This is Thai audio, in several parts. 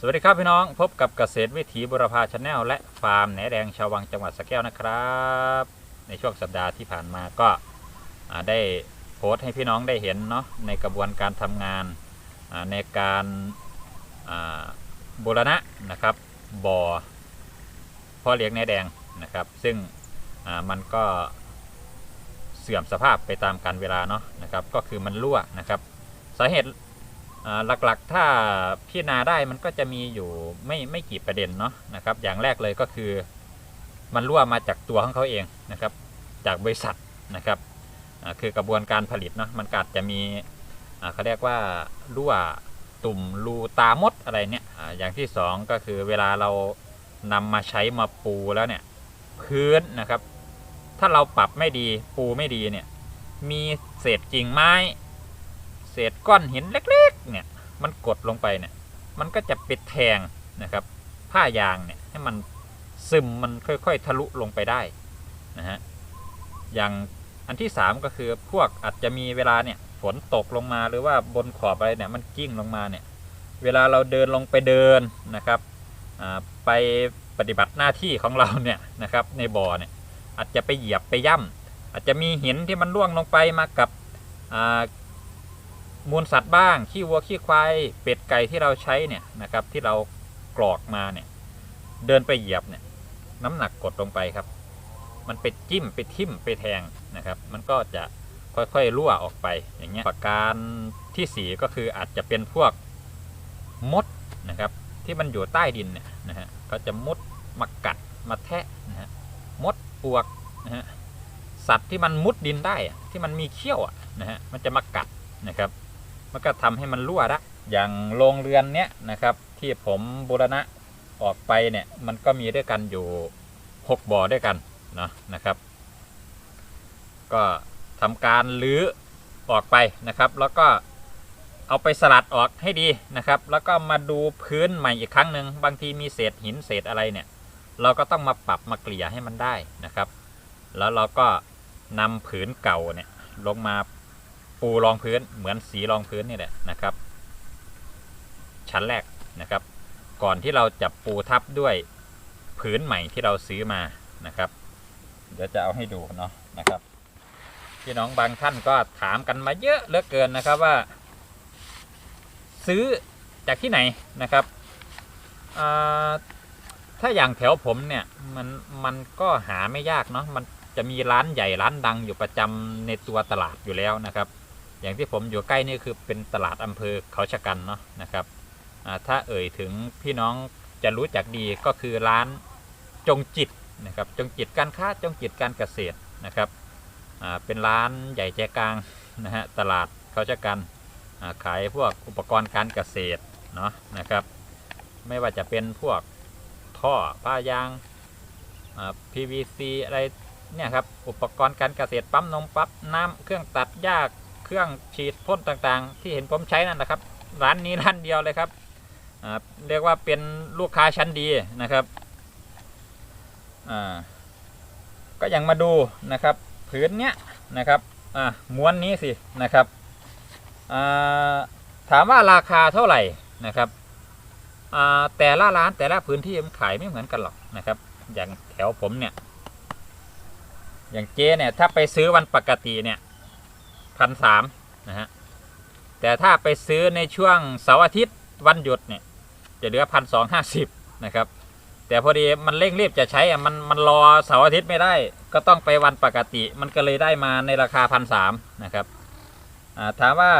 สวัสดีครับพี่น้องพบกับเกษตรวิถีบุรพาชาแนลและฟาร์มแหนแดงชาววังจังหวัดสระแก้วนะครับ ในช่วงสัปดาห์ที่ผ่านมาก็ได้โพสต์ให้พี่น้องได้เห็นเนาะในกระบวนการทำงานในการบูรณะนะครับบ่อพ่อเลี้ยงแหนแดงนะครับ ซึ่งมันก็เสื่อมสภาพไปตามกาลเวลาเนาะนะครับ ก็คือมันรั่วนะครับ สาเหตุ หลักๆ ถ้าพิจารณาได้มันก็จะมีอยู่ไม่ไม่กี่ประเด็นเนาะนะครับ อย่างแรกเลยก็คือมันรั่วมาจากตัวของเขาเองนะครับ จากบริษัทนะครับคือกระบวนการผลิตเนาะมันก็อาจจะมีเขาเรียกว่ารั่วตุ่มรูตามดอะไรเนี่ยออย่างที่สองก็คือเวลาเรานำมาใช้มาปูแล้วเนี่ยพื้นนะครับ ถ้าเราปรับไม่ดีปูไม่ดีเนี่ยมีเศษกิ่งไม้ ศษก้อนหินเล็กๆเนี่ยมันกดลงไปเนี่ยมันก็จะปิดแทงนะครับผ้ายางเนี่ยให้มันซึมมันค่อยๆทะลุลงไปได้นะฮะอย่างอันที่สามก็คือพวกอาจจะมีเวลาเนี่ยฝนตกลงมาหรือว่าบนขอบอะไรเนี่ยมันกิ้งลงมาเนี่ยเวลาเราเดินลงไปเดินนะครับไปปฏิบัติหน้าที่ของเราเนี่ยนะครับในบ่อเนี่ยอาจจะไปเหยียบไปย่ำอาจจะมีหินที่มันร่วงลงไปมากับ มูลสัตว์บ้างขี้วัวขี้ควายเป็ดไก่ที่เราใช้เนี่ยนะครับที่เรากรอกมาเนี่ยเดินไปเหยียบเนี่ยน้ำหนักกดลงไปครับ มันไปจิ้มไปทิ่มไปแทงนะครับ มันก็จะค่อยๆรั่วออกไปอย่างเงี้ยประการที่สี่ก็คืออาจจะเป็นพวกมดนะครับ ที่มันอยู่ใต้ดินเนี่ยนะฮะก็จะมดมากัดมาแทะนะฮะมดปลวกนะฮะสัตว์ที่มันมุดดินได้อะที่มันมีเขี้ยวอะนะฮะมันจะมากัดนะครับ มันก็ทำให้มันรั่วได้อย่างโรงเรือนเนี้ยนะครับ ที่ผมบูรณะออกไปเนี่ยมันก็มีด้วยกันอยู่ 6 บ่อด้วยกันเนาะนะครับ ก็ทำการลื้อออกไปนะครับ แล้วก็เอาไปสลัดออกให้ดีนะครับ แล้วก็มาดูพื้นใหม่อีกครั้งหนึ่งบางทีมีเศษหินเศษอะไรเนี่ย เราก็ต้องมาปรับมาเกลี่ยให้มันได้นะครับ แล้วเราก็นำผืนเก่าเนี่ยลงมา ปูรองพื้นเหมือนสีรองพื้นนี่แหละนะครับ ชั้นแรกนะครับ ก่อนที่เราจะปูทับด้วยผืนใหม่ที่เราซื้อมานะครับ เดี๋ยวจะเอาให้ดูเนาะนะครับพี่น้องบางท่านก็ถามกันมาเยอะเหลือเกินนะครับว่า ซื้อจากที่ไหนนะครับถ้าอย่างแถวผมเนี่ยมันมันก็หาไม่ยากเนาะมันจะมีร้านใหญ่ร้านดังอยู่ประจำในตัวตลาดอยู่แล้วนะครับ อย่างที่ผมอยู่ใกล้นี่คือเป็นตลาดอำเภอเขาชะกันเนาะนะครับถ้าเอ่ยถึงพี่น้องจะรู้จักดีก็คือร้านจงจิตนะครับจงจิตการค้าจงจิตการเกษตรนะครับเป็นร้านใหญ่ใจกลางนะฮะตลาดเขาชะกันขายพวกอุปกรณ์การเกษตรเนาะนะครับ ไม่ว่าจะเป็นพวกท่อผ้ายาง PVC อะไรเนี่ยครับอุปกรณ์การเกษตรปั๊มนมปั๊บน้ำเครื่องตัดหญ้า เครื่องฉีดพ่นต่างๆ ที่เห็นผมใช้นั่นนะครับ ร้านนี้ร้านเดียวเลยครับเรียกว่าเป็นลูกค้าชั้นดีนะครับก็ยังมาดูนะครับผืนเนี้ยนะครับอ่าม้วนนี้สินะครับถามว่าราคาเท่าไหร่นะครับแต่ละร้านแต่ละพื้นที่มันขายไม่เหมือนกันหรอกนะครับ อย่างแถวผมเนี่ย อย่างเจเนี่ยถ้าไปซื้อวันปกติเนี่ย พันสามนะฮะแต่ถ้าไปซื้อในช่วงเสาร์อาทิตย์วันหยุดเนี่ยจะเหลือพันสองห้าสิบนะครับ แต่พอดีมันเร่งรีบจะใช้อะมันมันรอเสาร์อาทิตย์ไม่ได้ ก็ต้องไปวันปกติ มันก็เลยได้มาในราคาพันสามนะครับถามว่า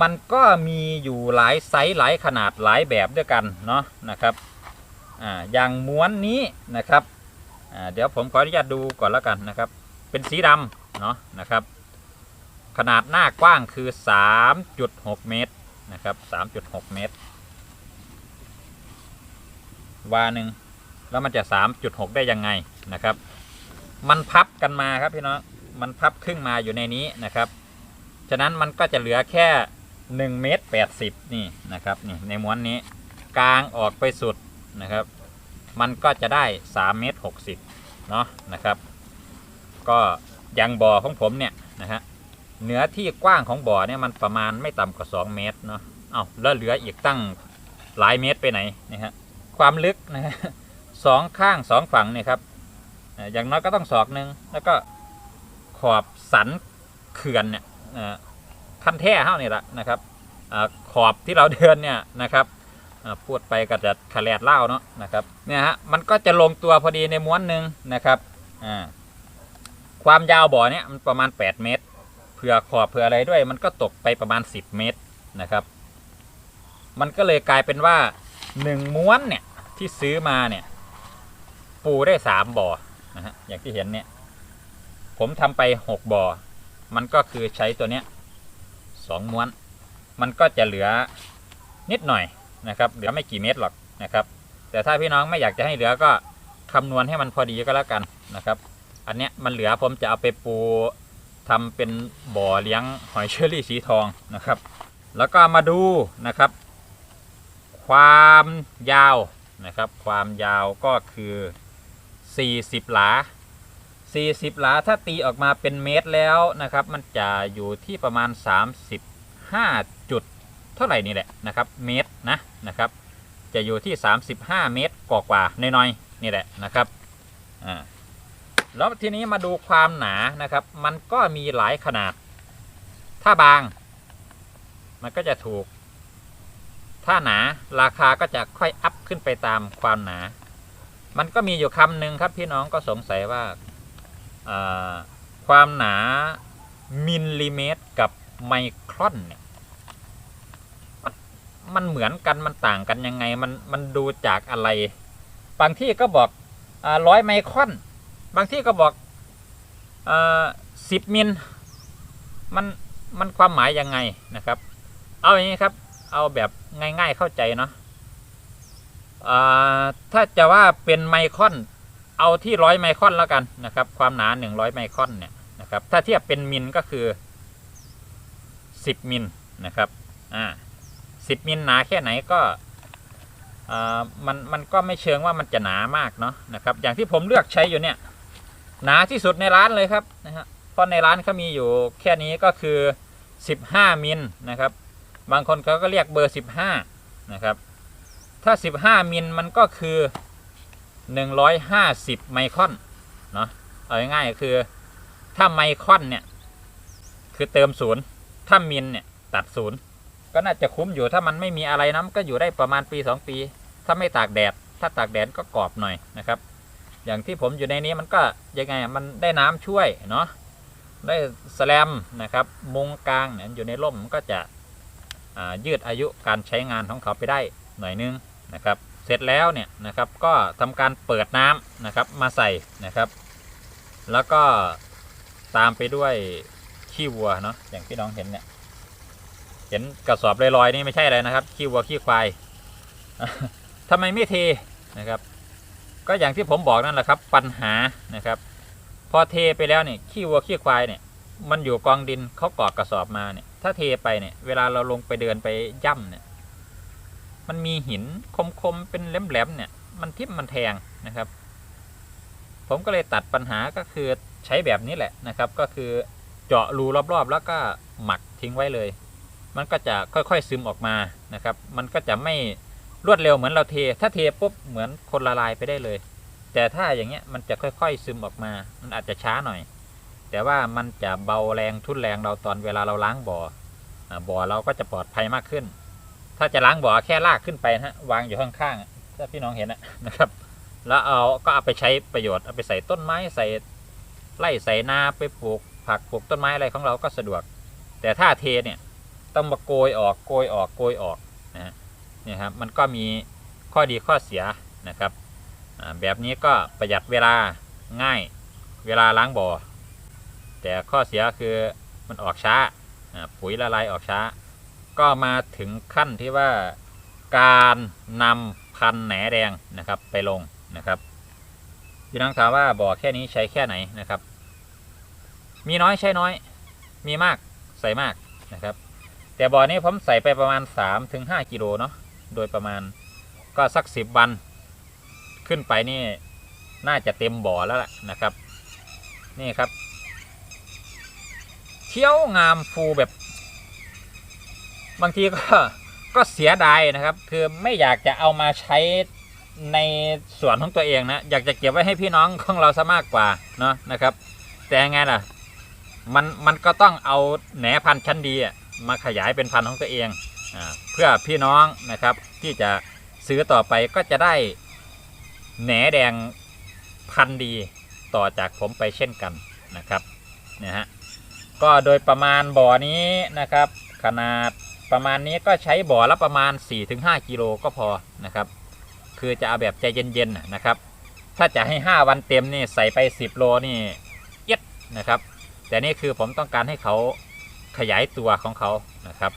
มันก็มีอยู่หลายไซส์หลายขนาดหลายแบบด้วยกันเนาะนะครับออย่างม้วนนี้นะครับเดี๋ยวผมขออนุญาตดูก่อนแล้วกันนะครับ เป็นสีดำเนาะนะครับ ขนาดหน้ากว้างคือ 3.6 เมตรนะครับ 3.6 เมตร วาหนึ่งแล้วมันจะ 3.6 ได้ยังไงนะครับ มันพับกันมาครับพี่น้อง มันพับครึ่งมาอยู่ในนี้นะครับ ฉะนั้นมันก็จะเหลือแค่1เมตร80 นี่นะครับนี่ในม้วนนี้กลางออกไปสุดนะครับ มันก็จะได้3เมตร60เนาะนะครับ ก็ยังบ่อของผมเนี่ยนะฮะ เหนือที่กว้างของบ่อเนี่ยมันประมาณไม่ต่ำกว่า 2 เมตรเนาะเอาแล้วเหลืออีกตั้งหลายเมตรไปไหนนะฮะความลึกนะฮะสองข้างสองฝั่งเนี่ยครับอย่างน้อยก็ต้องศอกหนึ่งแล้วก็ขอบสันเขื่อนเนี่ยอ่าขั้นแท่เท่านี่แหละนะครับอขอบที่เราเดินเนี่ยนะครับพูดไปก็จะขะแลดเล่าเนาะนะครับเนี่ยฮะมันก็จะลงตัวพอดีในม้วนหนึ่งนะครับความยาวบ่อเนี่ยมันประมาณ 8 เมตร เผื่อขอบเผื่ออะไรด้วย มันก็ตกไปประมาณ 10 เมตรนะครับ มันก็เลยกลายเป็นว่าหนึ่งม้วนเนี่ยที่ซื้อมาเนี่ย ปูได้สามบ่อนะฮะอย่างที่เห็นเนี่ย ผมทำไปหกบ่อมันก็คือใช้ตัวเนี้ยสองม้วน มันก็จะเหลือนิดหน่อยนะครับ เหลือไม่กี่เมตรหรอกนะครับ แต่ถ้าพี่น้องไม่อยากจะให้เหลือก็คำนวณให้มันพอดีก็แล้วกันนะครับ อันเนี้ยมันเหลือผมจะเอาไปปู ทำเป็นบ่อเลี้ยงหอยเชอรี่สีทองนะครับ แล้วก็มาดูนะครับ ความยาวนะครับ ความยาวก็คือ 40 หลา 40 หลาถ้าตีออกมาเป็นเมตรแล้วนะครับ มันจะอยู่ที่ประมาณ 35 จุด เท่าไหร่นี่แหละนะครับ เมตรนะนะครับ จะอยู่ที่ 35 เมตรกว่าๆน้อยๆนี่แหละนะครับอ่า แล้วทีนี้มาดูความหนานะครับ มันก็มีหลายขนาด ถ้าบาง มันก็จะถูก ถ้าหนาราคาก็จะค่อยอัพขึ้นไปตามความหนา มันก็มีอยู่คำหนึ่งครับพี่น้องก็สงสัยว่าาความหนามิลลิเมตรกับไมครอนเนี่ยมมันเหมือนกันมันต่างกันยังไง มันมันดูจากอะไร บางที่ก็บอกร้อยไมครอน บางที่ก็บอกสิบมิลมันมันความหมายยังไงนะครับ เอาอย่างนี้ครับ เอาแบบง่ายๆเข้าใจเนาะถ้าจะว่าเป็นไมครอนเอาที่ร้อยไมครอนแล้วกันนะครับ ความหนาหนึ่งร้อยไมครอนเนี่ยนะครับ ถ้าเทียบเป็นมิลก็คือสิบมิลนะครับอ่าสิบมิลหนาแค่ไหนก็มันมันก็ไม่เชิงว่ามันจะหนามากเนาะนะครับ อย่างที่ผมเลือกใช้อยู่เนี่ย หนาที่สุดในร้านเลยครับนะฮะเพราะในร้านเขามีอยู่แค่นี้ก็คือ 15 มิลนะครับ บางคนเขาก็เรียกเบอร์ 15 นะครับ ถ้า 15 มิลมันก็คือ 150 ไมครอนเนาะเอาง่ายๆคือถ้าไมครอนเนี่ย คือเติมศูนย์ถ้ามิลเนี่ยตัดศูนย์ก็น่าจะคุ้มอยู่ถ้ามันไม่มีอะไรนะมันก็อยู่ได้ประมาณปี 2 ปี ถ้าไม่ตากแดด ถ้าตากแดดก็กรอบหน่อยนะครับ อย่างที่ผมอยู่ในนี้มันก็ยังไงมันได้น้ำช่วยเนาะได้สแลมนะครับ มุงกลางเนี่ยอยู่ในร่มมันก็จะยืดอายุการใช้งานของเขาไปได้หน่อยนึงนะครับ เสร็จแล้วเนี่ยนะครับก็ทำการเปิดน้ำนะครับมาใส่นะครับ แล้วก็ตามไปด้วยขี้วัวเนาะอย่างที่น้องเห็นเนี่ยเห็นกระสอบลอยๆนี่ไม่ใช่อะไรนะครับขี้วัวขี้ควายทำไมไม่เทนะครับ ก็อย่างที่ผมบอกนั่นแหละครับ ปัญหานะครับ พอเทไปแล้วเนี่ยขี้วัวขี้ควายเนี่ย มันอยู่กองดินเขากอกกระสอบมาเนี่ย ถ้าเทไปเนี่ย เวลาเราลงไปเดินไปย่ำเนี่ย มันมีหินคมๆเป็นแหลมๆเนี่ย มันทิ่มมันแทงนะครับ ผมก็เลยตัดปัญหาก็คือใช้แบบนี้แหละนะครับ ก็คือเจาะรูรอบๆ แล้วก็หมักทิ้งไว้เลย มันก็จะค่อยๆซึมออกมานะครับ มันก็จะไม่ รวดเร็วเหมือนเราเท ถ้าเทปุ๊บเหมือนคนละลายไปได้เลย แต่ถ้าอย่างเงี้ยมันจะค่อยๆซึมออกมา มันอาจจะช้าหน่อย แต่ว่ามันจะเบาแรงทุนแรงเราตอนเวลาเราล้างบ่ออบ่อเราก็จะปลอดภัยมากขึ้น ถ้าจะล้างบ่อแค่ลากขึ้นไปนะฮะวางอยู่ข้างๆถ้าพี่น้องเห็นนะครับ แล้วเอาก็เอาไปใช้ประโยชน์เอาไปใส่ต้นไม้ใส่ไร่ใส่นาไปปลูกผักปลูกต้นไม้อะไรของเราก็สะดวก แต่ถ้าเทเนี่ยต้องมาโกยออกโกยออกโกยออกนะฮะ นี่ครับมันก็มีข้อดีข้อเสียนะครับแบบนี้ก็ประหยัดเวลาง่ายเวลาล้างบ่อ แต่ข้อเสียคือมันออกช้าปุ๋ยละลายออกช้า ก็มาถึงขั้นที่ว่าการนำพันแหนแดงนะครับไปลงนะครับพี่น้องถามว่าบ่อแค่นี้ใช้แค่ไหนนะครับ มีน้อยใช้น้อย มีมากใส่มากนะครับ แต่บ่อนี้ผมใส่ไปประมาณ3ถึง5กิโลเนาะ โดยประมาณก็สัก10วันขึ้นไปนี่น่าจะเต็มบ่อแล้วล่ะนะครับ นี่ครับเที่ยวงามฟูแบบ บางทีก็ก็เสียดายนะครับ คือไม่อยากจะเอามาใช้ในสวนของตัวเองนะ อยากจะเก็บไว้ให้พี่น้องของเราซะมากกว่าเนาะนะครับ แต่ไงล่ะ มันมันก็ต้องเอาแหนพันธุ์ชั้นดีมาขยายเป็นพันธุ์ของตัวเอง เพื่อพี่น้องนะครับที่จะซื้อต่อไปก็จะได้แหนแดงพันดีต่อจากผมไปเช่นกันนะครับเนี่ยฮะก็โดยประมาณบ่อนี้นะครับ ขนาดประมาณนี้ก็ใช้บ่อละประมาณ 4-5กิโลก็พอนะครับ คือจะเอาแบบใจเย็นๆนะนะครับ ถ้าจะให้ 5 วันเต็มนี่ใส่ไป 10 โลนี่เย็ดนะครับ แต่นี่คือผมต้องการให้เขาขยายตัวของเขานะครับ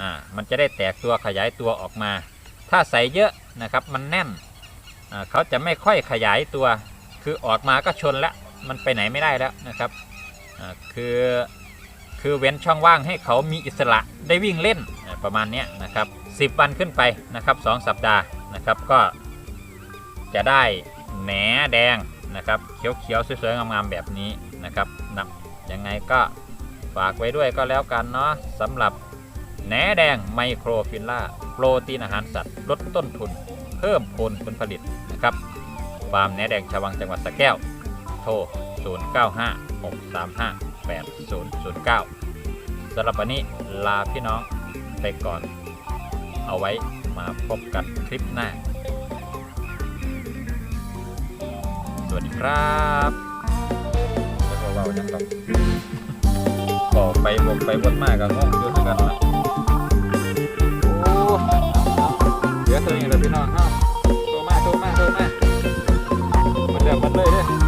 อ่ามันจะได้แตกตัวขยายตัวออกมา ถ้าใส่เยอะนะครับมันแน่นอ่าเขาจะไม่ค่อยขยายตัว คือออกมาก็ชนแล้วมันไปไหนไม่ได้แล้วนะครับอ่าคือคือเว้นช่องว่างให้เขามีอิสระได้วิ่งเล่นประมาณนี้นะครับ10 วันขึ้นไปนะครับ2สัปดาห์นะครับก็จะได้แหนแดงนะครับเขียวๆสวยๆงามๆแบบนี้นะครับนับยังไงก็ฝากไว้ด้วยก็แล้วกันเนาะสำหรับ แหนแดงไมโครฟิลล่าโปรตีนอาหารสัตว์ ลดต้นทุน เพิ่มผลผลผลิตนะครับฟาร์มแหนแดงชวังจังหวัดสระแก้ว โทร 0956358009สำหรับวันนี้ลาพี่น้องไปก่อน เอาไว้มาพบกันคลิปหน้า สวัสดีครับแล้วก็เว้ายังต้องบอกไปบอกไปวนมากกับงงอยู่เหมือนกันนะ ลือนอย่างไรพี่น้องเฮาโตมาโตมาโตมามันเดือดมันเลยเด้อ